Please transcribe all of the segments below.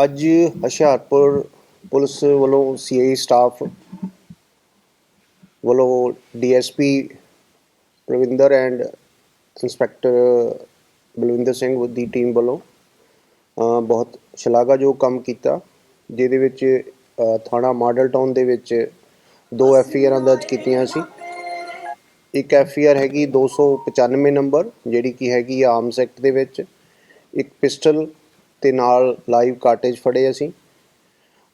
ਅੱਜ ਹੁਸ਼ਿਆਰਪੁਰ ਪੁਲਿਸ ਵੱਲੋਂ CI staff ਵੱਲੋਂ DSP Parvinder and inspector Balwinder Singh the team ਵੱਲੋਂ ਬਹੁਤ ਸ਼ਲਾਘਾਯੋਗ ਕੰਮ ਕੀਤਾ, ਜਿਹਦੇ ਵਿੱਚ ਥਾਣਾ ਮਾਡਲ ਟਾਊਨ ਦੇ ਵਿੱਚ ਦੋ ਐਫਆਈਆਰਾਂ ਦਰਜ ਕੀਤੀਆਂ ਸੀ। ਇੱਕ ਐਫਆਈਆਰ ਹੈਗੀ 295 ਨੰਬਰ, ਜਿਹੜੀ ਕਿ ਹੈਗੀ ਆਰਮਸ ਐਕਟ ਦੇ ਵਿੱਚ। ਇੱਕ ਪਿਸਟਲ ਤੇ ਨਾਲ ਲਾਈਵ ਕਾਟੇਜ ਫੜੇ ਅਸੀਂ।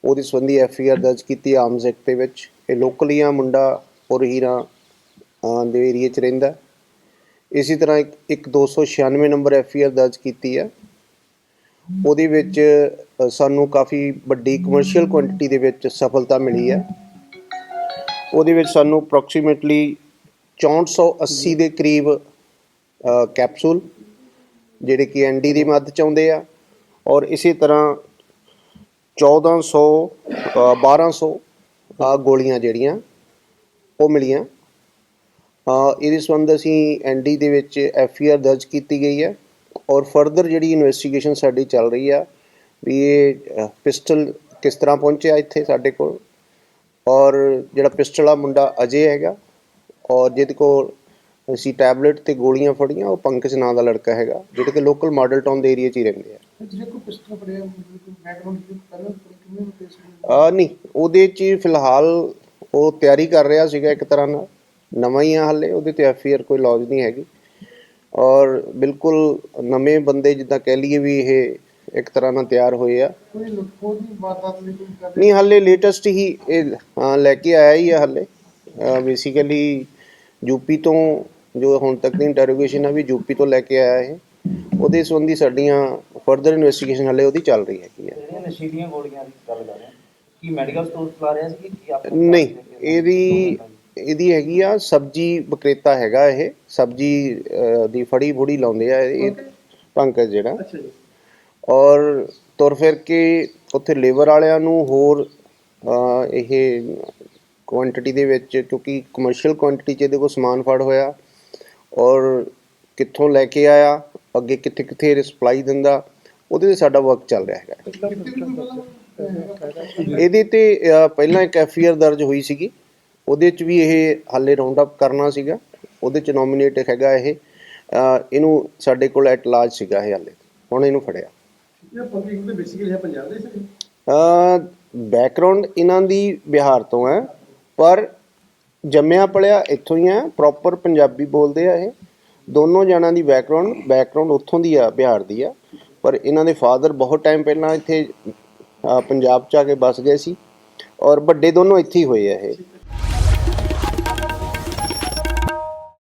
ਉਹਦੇ ਸੰਬੰਧੀ ਐੱਫ ਆਈ ਆਰ ਦਰਜ ਕੀਤੀ ਆਰਮਸ ਐਕਟ ਦੇ ਵਿੱਚ। ਇਹ ਲੋਕਲੀ ਆ ਮੁੰਡਾ ਔਰ ਹੀਰਾ ਦੇ ਏਰੀਏ 'ਚ ਰਹਿੰਦਾ। ਇਸੇ ਤਰ੍ਹਾਂ ਇੱਕ ਇੱਕ 296 ਨੰਬਰ ਐੱਫ ਆਈ ਆਰ ਦਰਜ ਕੀਤੀ ਹੈ। ਉਹਦੇ ਵਿੱਚ ਸਾਨੂੰ ਕਾਫੀ ਵੱਡੀ ਕਮਰਸ਼ੀਅਲ ਕੁਆਂਟੀਟੀ ਦੇ ਵਿੱਚ ਸਫਲਤਾ ਮਿਲੀ ਹੈ। ਉਹਦੇ ਵਿੱਚ ਸਾਨੂੰ ਅਪਰੋਕਸੀਮੇਟਲੀ 6480 ਦੇ ਕਰੀਬ ਕੈਪਸੂਲ ਜਿਹੜੇ ਕਿ ਐਨਡੀ ਦੀ ਮਦਦ ਚ ਆਉਂਦੇ ਆ। ਔਰ ਇਸੇ ਤਰ੍ਹਾਂ 1400 ਅ, 1200 ਆ ਗੋਲੀਆਂ ਜਿਹੜੀਆਂ ਉਹ ਮਿਲੀਆਂ। ਇਹਦੇ ਸੰਬੰਧ ਅਸੀਂ ਐਨਡੀ ਦੇ ਵਿੱਚ ਐਫਆਈਆਰ ਦਰਜ ਕੀਤੀ ਗਈ ਹੈ ਔਰ ਫਰਦਰ ਜਿਹੜੀ ਇਨਵੈਸਟੀਗੇਸ਼ਨ ਸਾਡੀ ਚੱਲ ਰਹੀ ਆ ਵੀ ਇਹ ਪਿਸਟਲ ਕਿਸ ਤਰ੍ਹਾਂ ਪਹੁੰਚਿਆ ਇੱਥੇ ਸਾਡੇ ਕੋਲ ਔਰ ਜਿਹੜਾ ਪਿਸਟਲ ਆ ਮੁੰਡਾ ਅਜੇ ਹੈਗਾ ਔਰ ਜਿਹਦੇ ਕੋਲ ਅਸੀਂ ਟੈਬਲੇਟ ਤੇ ਗੋਲੀਆਂ ਫੜੀਆਂ ਉਹ ਪੰਕਜ ਨਾਂ ਦਾ ਲੜਕਾ ਹੈਗਾ ਜਿਹੜੇ ਕਿ ਲੋਕਲ ਮਾਡਲ ਟਾਊਨ ਦੇ ਏਰੀਆ 'ਚ ਹੀ ਰਹਿੰਦੇ ਆ। ਜਿਹੜੇ ਕੋ ਪਿਸਟਲ ਫੜਿਆ ਮਤਲਬ ਕੋਈ ਬੈਕਗ੍ਰਾਉਂਡ ਕੀ ਪਹਿਲਾਂ ਕਿੰਨੇ ਨੂੰ ਕੇਸ ਆ ਨਹੀਂ ਉਹਦੇ 'ਚ ਹੀ ਫਿਲਹਾਲ ਉਹ ਤਿਆਰੀ ਕਰ ਰਿਹਾ ਸੀਗਾ ਇੱਕ ਤਰ੍ਹਾਂ ਨਾਲ। ਨਵਾਂ ਹੀ ਆ ਹਾਲੇ ਉਹਦੇ ਤੇ ਐਫਆਈਆਰ ਕੋਈ ਲੌਜ ਨਹੀਂ ਹੈਗੀ। ਔਰ ਬਿਲਕੁਲ ਨਵੇਂ ਬੰਦੇ ਜਿੱਦਾਂ ਕਹਿ ਲਈਏ ਵੀ ਇਹ ਇੱਕ ਤਰ੍ਹਾਂ ਨਾਲ ਤਿਆਰ ਹੋਏ ਆ। ਕੋਈ ਲੁੱਟਖੋ ਦੀ ਵਾਰਦਾਤ ਲਈ ਕੋਈ ਕਰ ਨਹੀਂ ਹਾਲੇ ਲੇਟੈਸਟ ਹੀ ਇਹ ਹਾਂ, ਲੈ ਕੇ ਆਇਆ ਹੀ ਹੈ ਹਾਲੇ। ਬੇਸਿਕਲੀ ਯੂਪੀ ਤੋਂ ਜੋ ਹੁਣ ਤੱਕ ਦੀ ਇੰਟਰੋਗੇਸ਼ਨ ਆ ਵੀ ਯੂਪੀ ਤੋਂ ਲੈ ਕੇ ਆਇਆ ਇਹ। ਉਹਦੇ ਸੰਬੰਧੀ ਸਾਡੀਆਂ ਫਰਦਰ ਇਨਵੈਸਟੀਗੇਸ਼ਨ ਹਾਲੇ ਉਹਦੀ ਚੱਲ ਰਹੀ ਹੈਗੀ ਹੈ ਜਿਹੜੀਆਂ ਨਸ਼ੀਲੀਆਂ ਗੋਲੀਆਂ ਦੀ ਗੱਲ ਕਰ ਰਹੇ ਹਾਂ? ਕੀ ਮੈਡੀਕਲ ਸਟੋਰ ਚਲਾ ਰਿਹਾ ਸੀ ਕਿ ਆਪ ਨਹੀਂ ਇਹਦੀ ਇਹਦੀ ਹੈਗੀ ਆ ਸਬਜੀ ਵਿਕਰੇਤਾ ਹੈਗਾ ਇਹ। ਸਬਜੀ ਦੀ ਫੜੀ ਫੁੜੀ ਲਾਉਂਦੇ ਆ ਇਹ ਪੰਕਜ ਜਿਹੜਾ। ਅੱਛਾ ਜੀ। ਔਰ ਤੁਰ ਫਿਰ ਕੇ ਉੱਥੇ ਲੇਬਰ ਵਾਲਿਆਂ ਨੂੰ ਹੋਰ ਇਹ ਕੁਆਂਟੀਟੀ ਦੇ ਵਿੱਚ ਕਿਉਂਕਿ ਕਮਰਸ਼ੀਅਲ ਕੁਆਂਟੀਟੀ 'ਚ ਇਹਦੇ ਕੋਲ ਸਮਾਨ ਫੜ ਹੋਇਆ। ਔਰ ਕਿੱਥੋਂ ਲੈ ਕੇ ਆਇਆ ਅੱਗੇ ਕਿੱਥੇ ਕਿੱਥੇ ਸਪਲਾਈ ਦਿੰਦਾ। ਉਹਦੇ ਤੇ ਸਾਡਾ ਵਰਕ ਚੱਲ ਰਿਹਾ ਹੈਗਾ। ਇਹਦੇ ਤੇ ਪਹਿਲਾਂ ਇੱਕ ਐਫਆਈਆਰ ਦਰਜ ਹੋਈ ਸੀਗੀ। ਉਹਦੇ 'ਚ ਵੀ ਇਹ ਹਾਲੇ ਰਾਉਂਡ ਅਪ ਕਰਨਾ ਸੀਗਾ। ਉਹਦੇ 'ਚ ਨੋਮੀਨੇਟ ਹੈਗਾ ਇਹ। ਇਹਨੂੰ ਸਾਡੇ ਕੋਲ ਐਟ ਲਾਰਜ ਸੀਗਾ ਇਹ ਹਾਲੇ। ਹੁਣ ਇਹਨੂੰ ਫੜਿਆ। ਇਹ ਪਬਲਿਕ ਦੇ ਬੇਸਿਕਲੀ ਹੈ ਪੰਜਾਬ ਦੇ ਸੀ ਅ ਬੈਕਗ੍ਰਾਉਂਡ ਇਹਨਾਂ ਦੀ ਬਿਹਾਰ ਤੋਂ ਹੈ। ਪਰ ਜੰਮਿਆ ਪਲਿਆ ਇੱਥੋਂ ਹੀ ਹੈ। ਪ੍ਰੋਪਰ ਪੰਜਾਬੀ ਬੋਲਦੇ ਆ ਇਹ। ਦੋਨੋਂ ਜਣਾਂ ਦੀ ਬੈਕਗ੍ਰਾਉਂਡ ਬੈਕਗ੍ਰਾਉਂਡ ਉੱਥੋਂ ਦੀ ਆ ਬਿਹਾਰ ਦੀ ਆ। ਪਰ ਇਹਨਾਂ ਦੇ ਫਾਦਰ ਬਹੁਤ ਟਾਈਮ ਪਹਿਲਾਂ ਇੱਥੇ ਅ, ਪੰਜਾਬ ਚ ਆ ਕੇ ਬਸ ਗਏ ਸੀ ਔਰ ਵੱਡੇ ਦੋਨੋਂ ਇੱਥੇ ਹੀ ਹੋਏ ਆ ਇਹ।